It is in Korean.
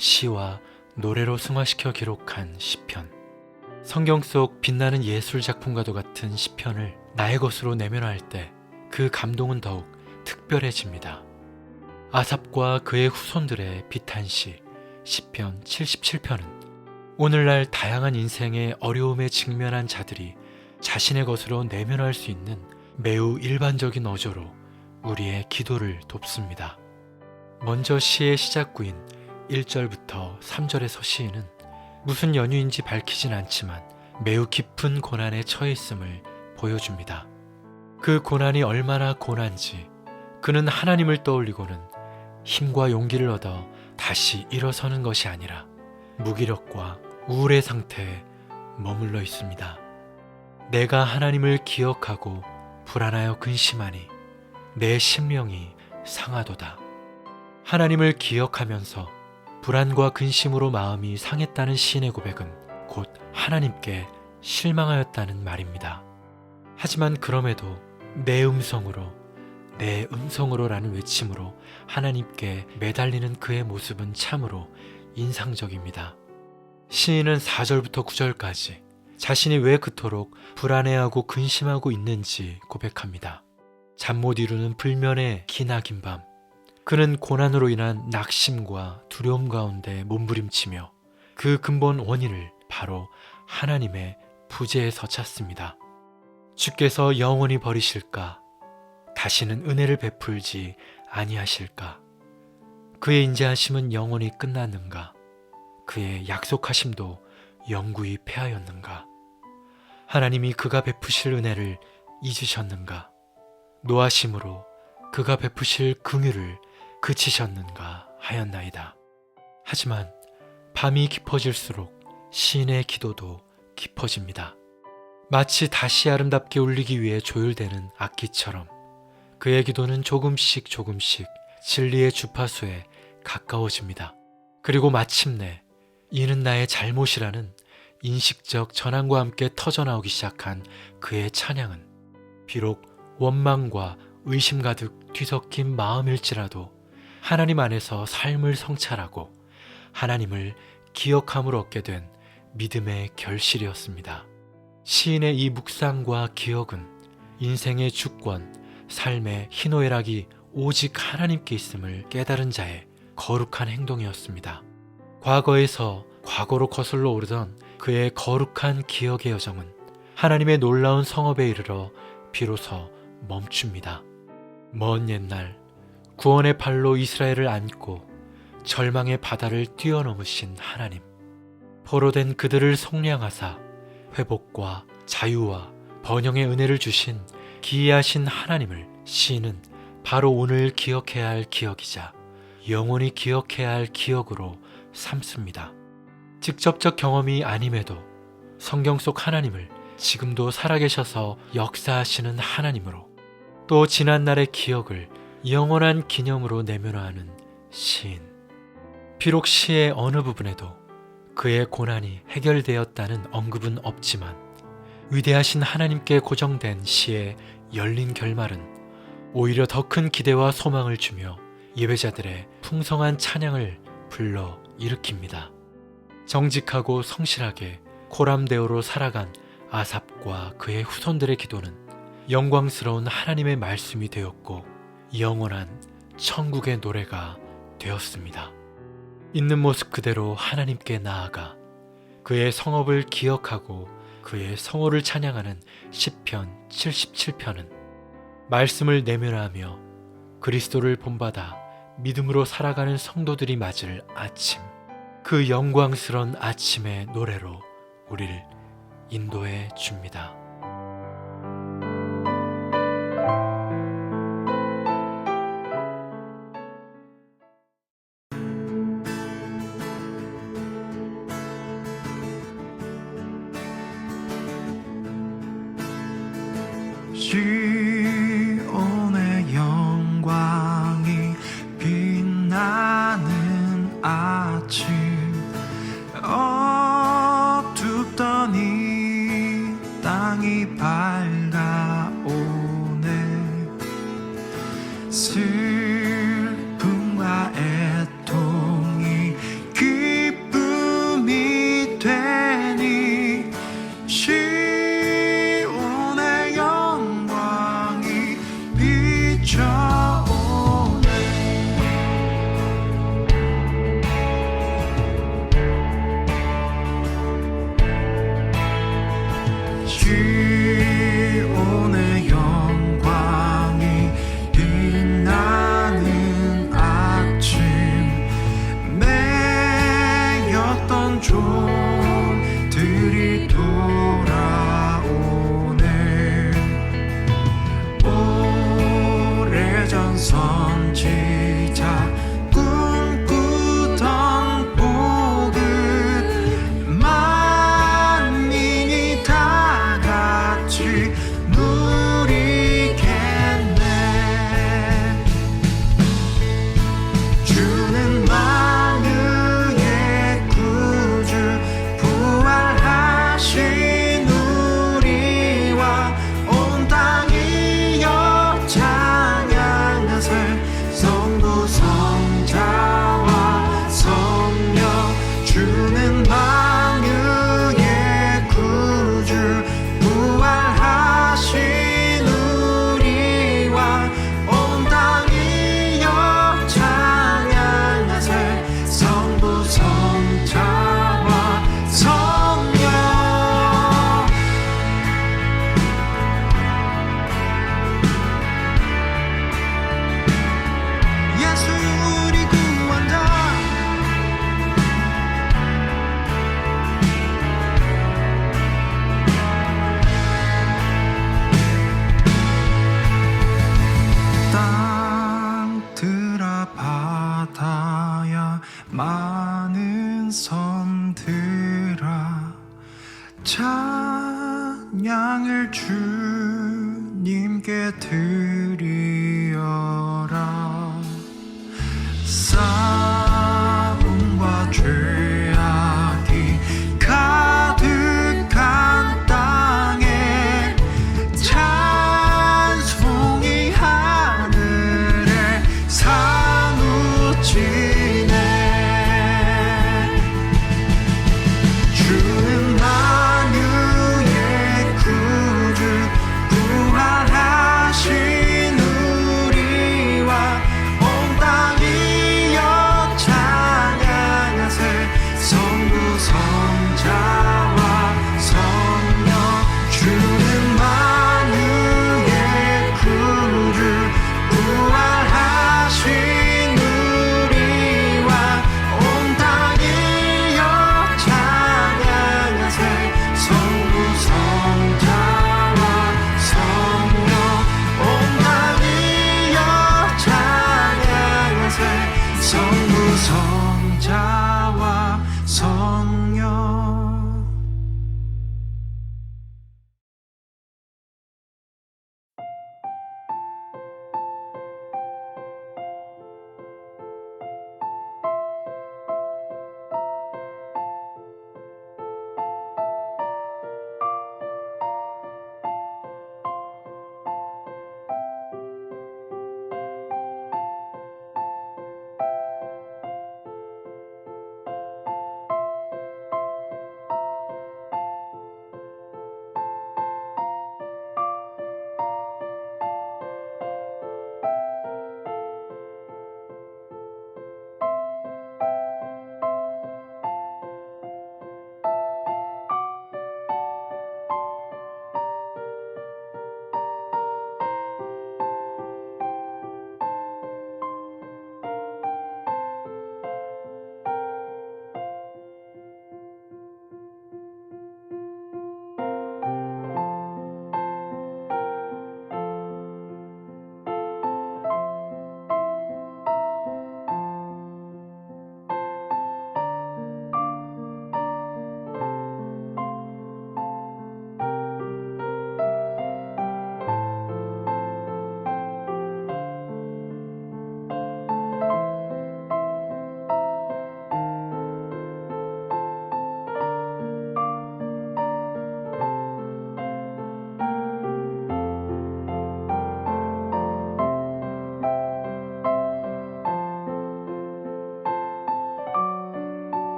시와 노래로 승화시켜 기록한 시편. 성경 속 빛나는 예술 작품과도 같은 시편을 나의 것으로 내면할 때 그 감동은 더욱 특별해집니다. 아삽과 그의 후손들의 비탄시 시편 77편은 오늘날 다양한 인생의 어려움에 직면한 자들이 자신의 것으로 내면할 수 있는 매우 일반적인 어조로 우리의 기도를 돕습니다. 먼저 시의 시작구인 1절부터 3절에서 시인은 무슨 연유인지 밝히진 않지만 매우 깊은 고난에 처해 있음을 보여줍니다. 그 고난이 얼마나 고난지 그는 하나님을 떠올리고는 힘과 용기를 얻어 다시 일어서는 것이 아니라 무기력과 우울의 상태에 머물러 있습니다. 내가 하나님을 기억하고 불안하여 근심하니 내 심령이 상하도다. 하나님을 기억하면서 불안과 근심으로 마음이 상했다는 시인의 고백은 곧 하나님께 실망하였다는 말입니다. 하지만 그럼에도 내 음성으로 내 음성으로라는 외침으로 하나님께 매달리는 그의 모습은 참으로 인상적입니다. 시인은 4절부터 9절까지 자신이 왜 그토록 불안해하고 근심하고 있는지 고백합니다. 잠 못 이루는 불면의 기나긴 밤, 그는 고난으로 인한 낙심과 두려움 가운데 몸부림치며 그 근본 원인을 바로 하나님의 부재에서 찾습니다. 주께서 영원히 버리실까? 다시는 은혜를 베풀지 아니하실까? 그의 인자하심은 영원히 끝났는가? 그의 약속하심도 영구히 패하였는가? 하나님이 그가 베푸실 은혜를 잊으셨는가? 노하심으로 그가 베푸실 긍휼을 그치셨는가 하였나이다. 하지만 밤이 깊어질수록 시인의 기도도 깊어집니다. 마치 다시 아름답게 울리기 위해 조율되는 악기처럼 그의 기도는 조금씩 조금씩 진리의 주파수에 가까워집니다. 그리고 마침내 이는 나의 잘못이라는 인식적 전환과 함께 터져나오기 시작한 그의 찬양은 비록 원망과 의심 가득 뒤섞인 마음일지라도 하나님 안에서 삶을 성찰하고 하나님을 기억함으로 얻게 된 믿음의 결실이었습니다. 시인의 이 묵상과 기억은 인생의 주권, 삶의 희노애락이 오직 하나님께 있음을 깨달은 자의 거룩한 행동이었습니다. 과거에서 과거로 거슬러 오르던 그의 거룩한 기억의 여정은 하나님의 놀라운 성업에 이르러 비로소 멈춥니다. 먼 옛날 구원의 발로 이스라엘을 안고 절망의 바다를 뛰어넘으신 하나님. 포로된 그들을 속량하사 회복과 자유와 번영의 은혜를 주신 기이하신 하나님을 시인은 바로 오늘 기억해야 할 기억이자 영원히 기억해야 할 기억으로 삼습니다. 직접적 경험이 아님에도 성경 속 하나님을 지금도 살아계셔서 역사하시는 하나님으로 또 지난날의 기억을 영원한 기념으로 내면화하는 시인. 비록 시의 어느 부분에도 그의 고난이 해결되었다는 언급은 없지만 위대하신 하나님께 고정된 시의 열린 결말은 오히려 더 큰 기대와 소망을 주며 예배자들의 풍성한 찬양을 불러 일으킵니다. 정직하고 성실하게 코람데오로 살아간 아삽과 그의 후손들의 기도는 영광스러운 하나님의 말씀이 되었고 영원한 천국의 노래가 되었습니다. 있는 모습 그대로 하나님께 나아가 그의 성업을 기억하고 그의 성호를 찬양하는 시편 77편은 말씀을 내면하며 그리스도를 본받아 믿음으로 살아가는 성도들이 맞을 아침 그 영광스런 아침의 노래로 우리를 인도해 줍니다. 땅 中。